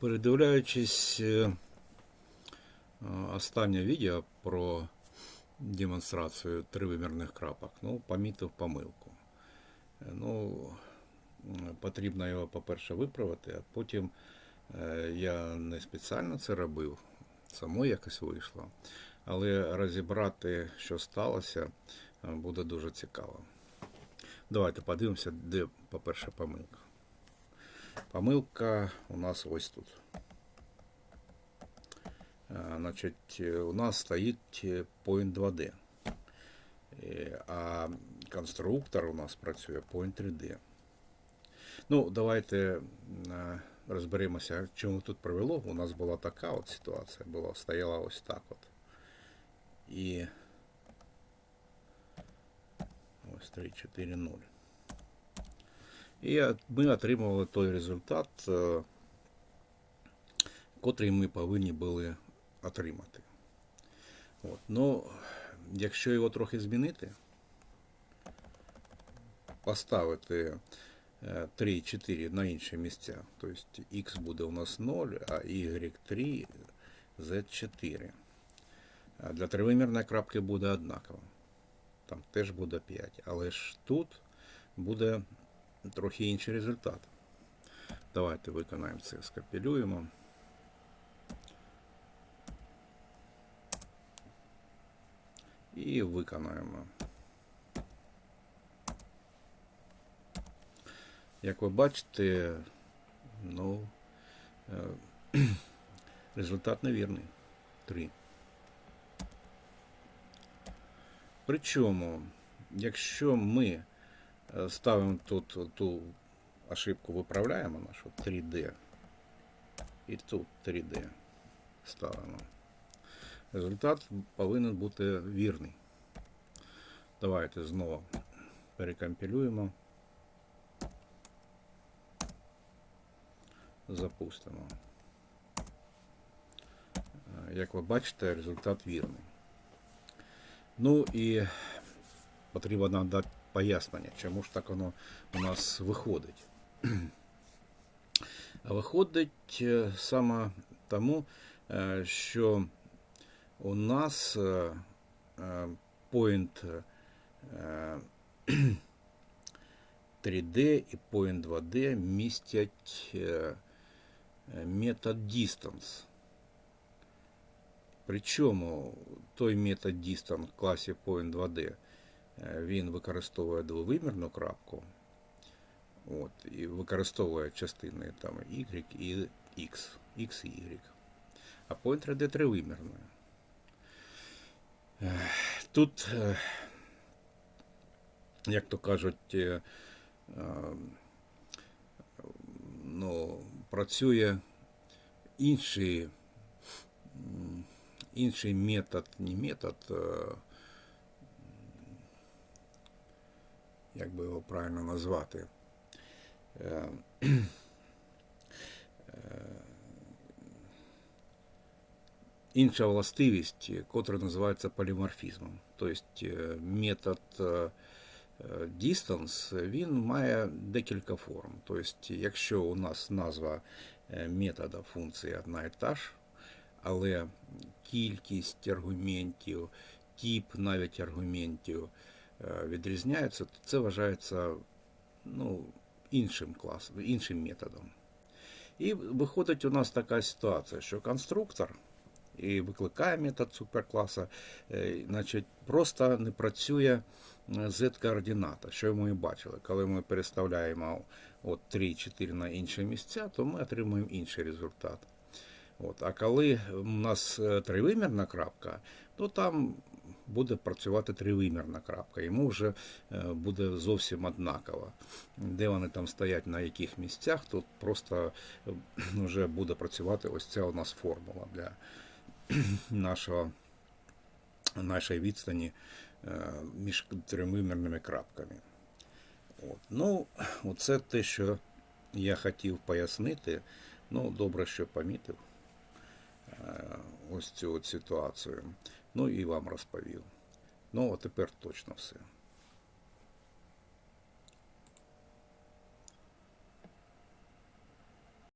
Передивляючись е, е, останнє відео про демонстрацію тривимірних крапок, ну, помітив помилку. Е, Ну, потрібно його, по-перше, виправити, а потім я не спеціально це робив, само якось вийшло. Але розібрати, що сталося, буде дуже цікаво. Давайте подивимося, де, по-перше, помилка. Помилка у нас ось тут. Значить, у нас стоїть е, point 2D. Е, А конструктор у нас працює point 3D. Ну, давайте е, розберемося, чому тут привело. У нас була така от ситуація, була, стояла ось так от. І ось 3, 4, 0. І ми отримували той результат, е, котрий ми повинні були отримати. От. Ну, якщо його трохи змінити, поставити е, 3 4 на інші місця, тобто x буде у нас 0, а y3, z4. Для тривимірної крапки буде однаково. Там теж буде 5. Але ж тут буде трохи інший результат. Давайте виконаємо це, скопілюємо. І виконаємо. Як ви бачите, ну, е, результат невірний. 3. Причому, якщо ми ставимо тут ту ошибку, виправляємо нашу 3D, і тут 3D ставимо. Результат повинен бути вірний. Давайте знову перекомпілюємо. Запустимо. Як ви бачите, результат вірний. Ну і потрібно нам дати пояснення, чому ж так воно у нас виходить. Виходить е, саме тому, що у нас е, point е, 3D і point 2D містять метод distance. Причому той метод distance в класі point 2D е, він використовує двовимірну крапку. От, і використовує частини там Y і X, X і Y. А point 3D тривимірною. Е, Тут, е, як то кажуть, е, е, ну, працює інший, інший метод, не метод, як би його правильно назвати. Е, інша властивість, котра називається поліморфізмом. Тобто е, метод е, е, distance, він має декілька форм. Тобто, якщо у нас назва е, метода функції одна і та ж, але кількість аргументів, тип навіть аргументів е, відрізняється, то це вважається ну, іншим класом, іншим методом. І виходить у нас така ситуація, що конструктор і викликає метод суперкласа, е, значить, просто не працює z-координата, що ми і бачили. Коли ми переставляємо от 3-4 на інші місця, то ми отримуємо інший результат. От. А коли у нас е, тривимірна крапка, то там буде працювати тривимірна крапка. Йому вже е, буде зовсім однаково. Де вони там стоять на яких місцях, тут просто е, вже буде працювати ось ця у нас формула для нашого, нашої відстані е, між тривимірними крапками. От. Ну, оце те, що я хотів пояснити. Ну, добре, що помітив ось цю от ситуацію. Ну і вам розповів. Ну, а тепер точно все.